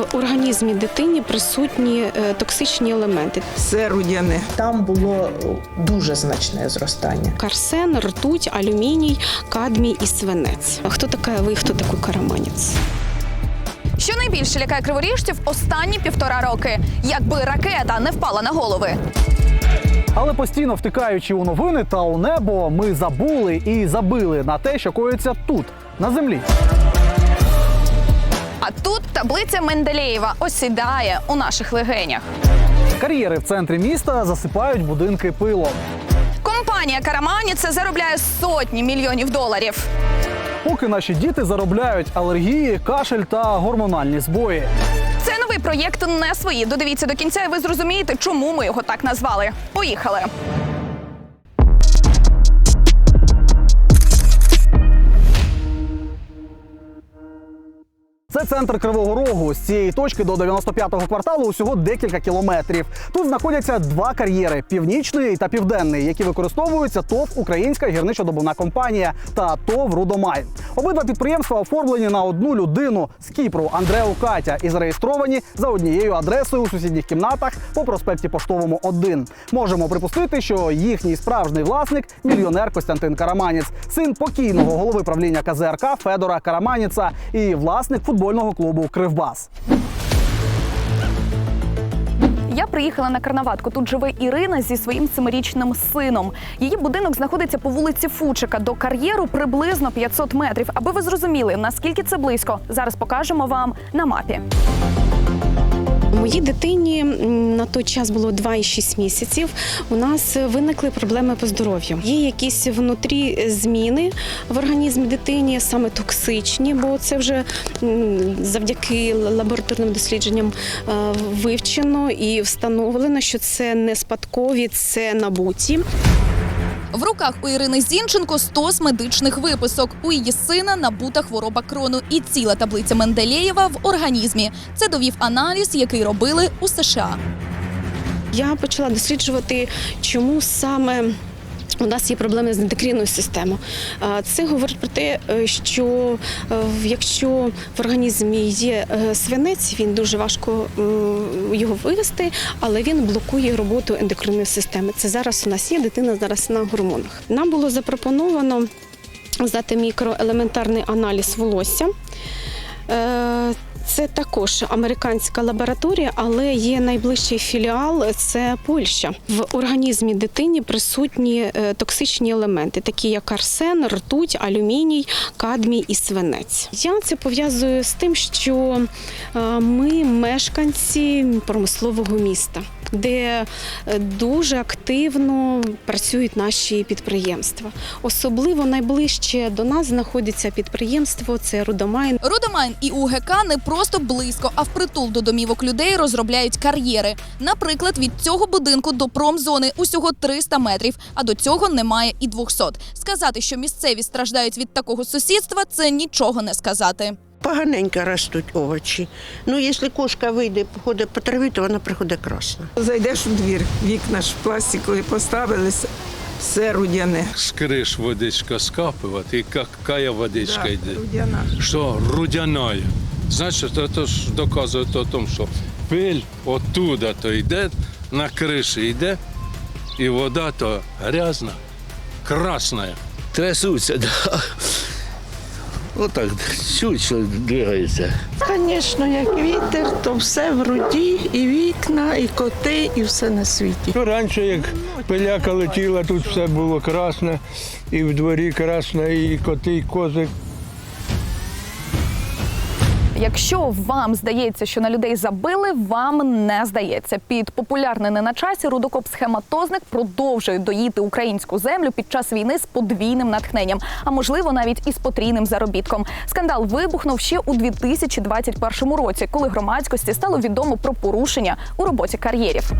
В організмі дитині присутні е, токсичні елементи: Все рудяне. Там було дуже значне зростання. карсен, ртуть, алюміній, кадмій і свинець. А хто така ви? Хто такий караманець? Що найбільше лякає криворіжців останні півтора роки, якби ракета не впала на голови. Але постійно втикаючи у новини та у небо, ми забули і забили на те, що коїться тут, на землі. А тут таблиця Менделєєва осідає у наших легенях. Кар'єри в центрі міста засипають будинки пилом. Компанія Караманіце заробляє сотні мільйонів доларів. Поки наші діти заробляють алергії, кашель та гормональні збої. Це новий проєкт не свої. Додивіться до кінця, і ви зрозумієте, чому ми його так назвали. Поїхали. Це центр Кривого Рогу. З цієї точки до 95-го кварталу усього декілька кілометрів. Тут знаходяться два кар'єри: північний та південний, які використовуються ТОВ Українська гірничо-добувна компанія та ТОВ Рудомай. Обидва підприємства оформлені на одну людину з Кіпру Андреу Катя і зареєстровані за однією адресою у сусідніх кімнатах по проспекті Поштовому 1. Можемо припустити, що їхній справжній власник мільйонер Костянтин Караманець, син покійного голови правління КЗРК Федора Караманіца і власник футбольного клубу Кривбас. Я приїхала на карнаватку. Тут живе Ірина зі своїм семирічним сином. Її будинок знаходиться по вулиці Фучика. До кар'єру приблизно 500 метрів. Аби ви зрозуміли, наскільки це близько, зараз покажемо вам на мапі. Моїй дитині на той час було 2,6 місяців. У нас виникли проблеми по здоров'ю. Є якісь внутрі зміни в організмі дитині, саме токсичні, бо це вже завдяки лабораторним дослідженням е, вивчено і встановлено, що це не спадкові, це набуті. В руках у Ірини Зінченко 100 з медичних виписок. У її сина набута хвороба крону і ціла таблиця Менделєєва в організмі. Це довів аналіз, який робили у США. Я почала досліджувати, чому саме. У нас є проблеми з ендокринною системою. Це говорить про те, е, що е, якщо в організмі є е, свинець, він дуже важко його вивести, але він блокує роботу ендокринної системи. Це зараз у нас є дитина зараз на гормонах. Нам було запропоновано здати мікроелементарний аналіз волосся. Це також американська лабораторія, але є найближчий філіал це Польща. В організмі дитині присутні е, токсичні елементи, такі як арсен, ртуть, алюміній, кадмій і свинець. Я це пов'язую з тим, що е, ми мешканці промислового міста, де е, дуже активно працюють наші підприємства. Особливо найближче до нас знаходиться підприємство це Рудомайн. Рудомайн і УГК не просто близько, а впритул до домівок людей розробляють кар'єри. Наприклад, від цього будинку до промзони усього 300 метрів, а до цього немає і 200. Сказати, що місцеві страждають від такого сусідства, це нічого не сказати Поганенько ростуть овочі. Ну, якщо кошка вийде, походить по траві, то вона приходить красна. Зайдеш у двір, вікна ж пластикові поставилися, все рудяне. С крыш водичка скапывает, и какая водичка Да, идет? рудяна. Что, рудяная. Значит, это ж доказывает о том, что пыль оттуда-то йде, на криші йде, і вода то грязна, красна. Трясуться, да. Отак чуть що двигається. Звісно, як вітер, то все в руді, і вікна, і коти, і все на світі. Ну, раніше, як пиляка летіла, тут все було красне, і в дворі красне, і коти, і кози. Якщо вам здається, що на людей забили, вам не здається. Під популярний не на часі рудокоп схематозник продовжує доїти українську землю під час війни з подвійним натхненням, а можливо навіть із потрійним заробітком. Скандал вибухнув ще у 2021 році, коли громадськості стало відомо про порушення у роботі кар'єрів.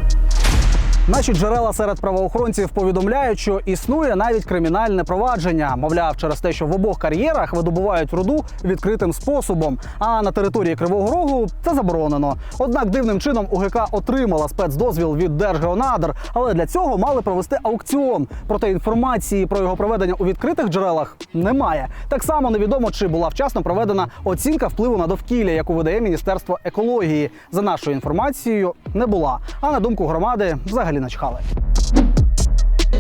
Наші джерела серед правоохоронців повідомляють, що існує навіть кримінальне провадження. Мовляв, через те, що в обох кар'єрах видобувають руду відкритим способом. А на території Кривого Рогу це заборонено. Однак дивним чином УГК отримала спецдозвіл від Держгеонадр, але для цього мали провести аукціон. Проте інформації про його проведення у відкритих джерелах немає. Так само невідомо, чи була вчасно проведена оцінка впливу на довкілля, яку видає Міністерство екології. За нашою інформацією, не була. А на думку громади, взагалі начхали.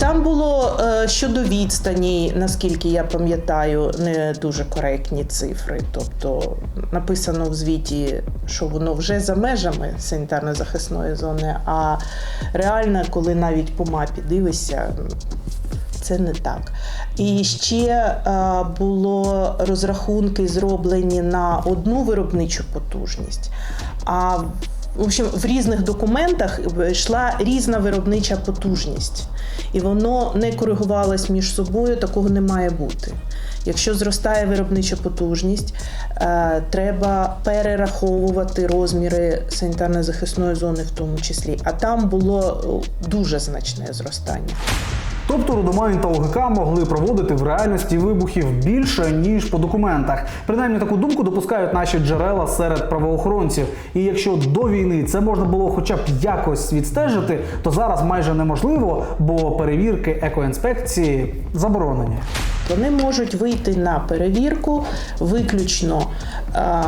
Там було е, щодо відстані, наскільки я пам'ятаю, не дуже коректні цифри. Тобто написано в звіті, що воно вже за межами санітарно-захисної зони, а реально, коли навіть по мапі дивишся, це не так. І ще е, було розрахунки зроблені на одну виробничу потужність. А в общем, в різних документах йшла різна виробнича потужність, і воно не коригувалось між собою. Такого не має бути. Якщо зростає виробнича потужність, е, треба перераховувати розміри санітарно-захисної зони, в тому числі. А там було е, дуже значне зростання. Тобто Рудомайн та ОГК могли проводити в реальності вибухів більше ніж по документах. Принаймні таку думку допускають наші джерела серед правоохоронців. І якщо до війни це можна було хоча б якось відстежити, то зараз майже неможливо, бо перевірки екоінспекції заборонені. Вони можуть вийти на перевірку виключно а,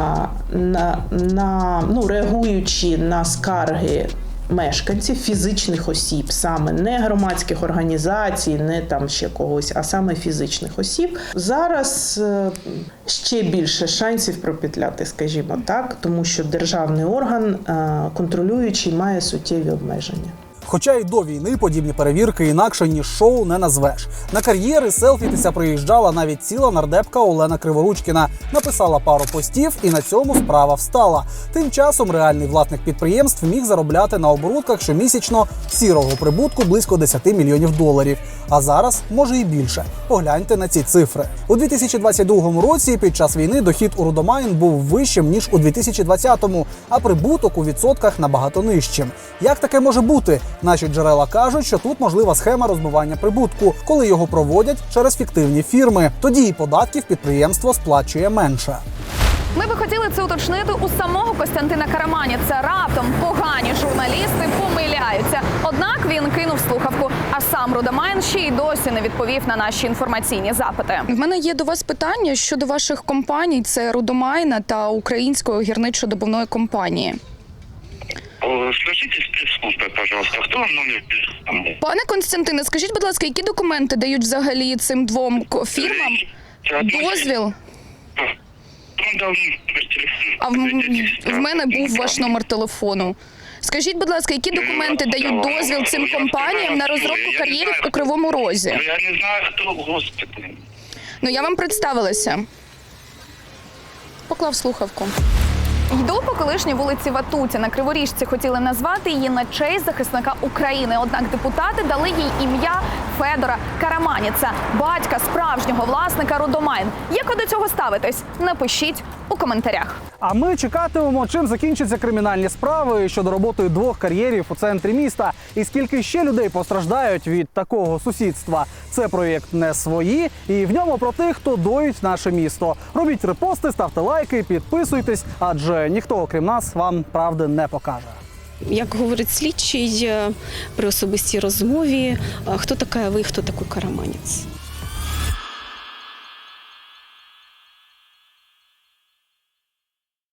на, на ну, реагуючи на скарги. Мешканців, фізичних осіб, саме не громадських організацій, не там ще когось, а саме фізичних осіб. Зараз е, ще більше шансів пропетляти, скажімо так, тому що державний орган е, контролюючий має суттєві обмеження. Хоча й до війни подібні перевірки інакше ніж шоу не назвеш. На кар'єри селфітися приїжджала навіть ціла нардепка Олена Криворучкіна. Написала пару постів, і на цьому справа встала. Тим часом реальний власник підприємств міг заробляти на оборудках щомісячно сірого прибутку близько 10 мільйонів доларів. А зараз може і більше. Погляньте на ці цифри. У 2022 році під час війни дохід у Рудомайн був вищим ніж у 2020-му, а прибуток у відсотках набагато нижчим. Як таке може бути? Наші джерела кажуть, що тут можлива схема розбивання прибутку, коли його проводять через фіктивні фірми. Тоді і податків підприємство сплачує менше. Ми би хотіли це уточнити у самого Костянтина Карамані. Це раптом погані журналісти помиляються. Однак він кинув слухавку, а сам Рудомайн ще й досі не відповів на наші інформаційні запити. В мене є до вас питання щодо ваших компаній: це Рудомайна та Української гірничо-добувної компанії. Скажите спецслужбы, пожалуйста, кто вам номер телефона? Пане Константине, скажіть, будь ласка, які документи дають взагалі цим двом ко- фірмам дозвіл? Дал номер телефона. А в, в мене був ваш номер телефону. Скажіть, будь ласка, які документи дають дозвіл цим компаніям на розробку кар'єрів у Кривому Розі? Я не знаю, кто, господи. Ну я вам представилася. Поклав слухавку. Йду по колишній вулиці Ватуті. На Криворіжці хотіли назвати її на честь захисника України. Однак депутати дали їй ім'я Федора Караманіца, батька справжнього власника Родомайн. Як ви до цього ставитесь? Напишіть у коментарях. А ми чекатимемо, чим закінчаться кримінальні справи щодо роботи двох кар'єрів у центрі міста, і скільки ще людей постраждають від такого сусідства. Це проєкт не свої, і в ньому про тих, хто доїть наше місто. Робіть репости, ставте лайки, підписуйтесь, адже ніхто, окрім нас, вам правди не покаже. Як говорить слідчий е, при особистій розмові, е, хто така ви, хто такий караманець.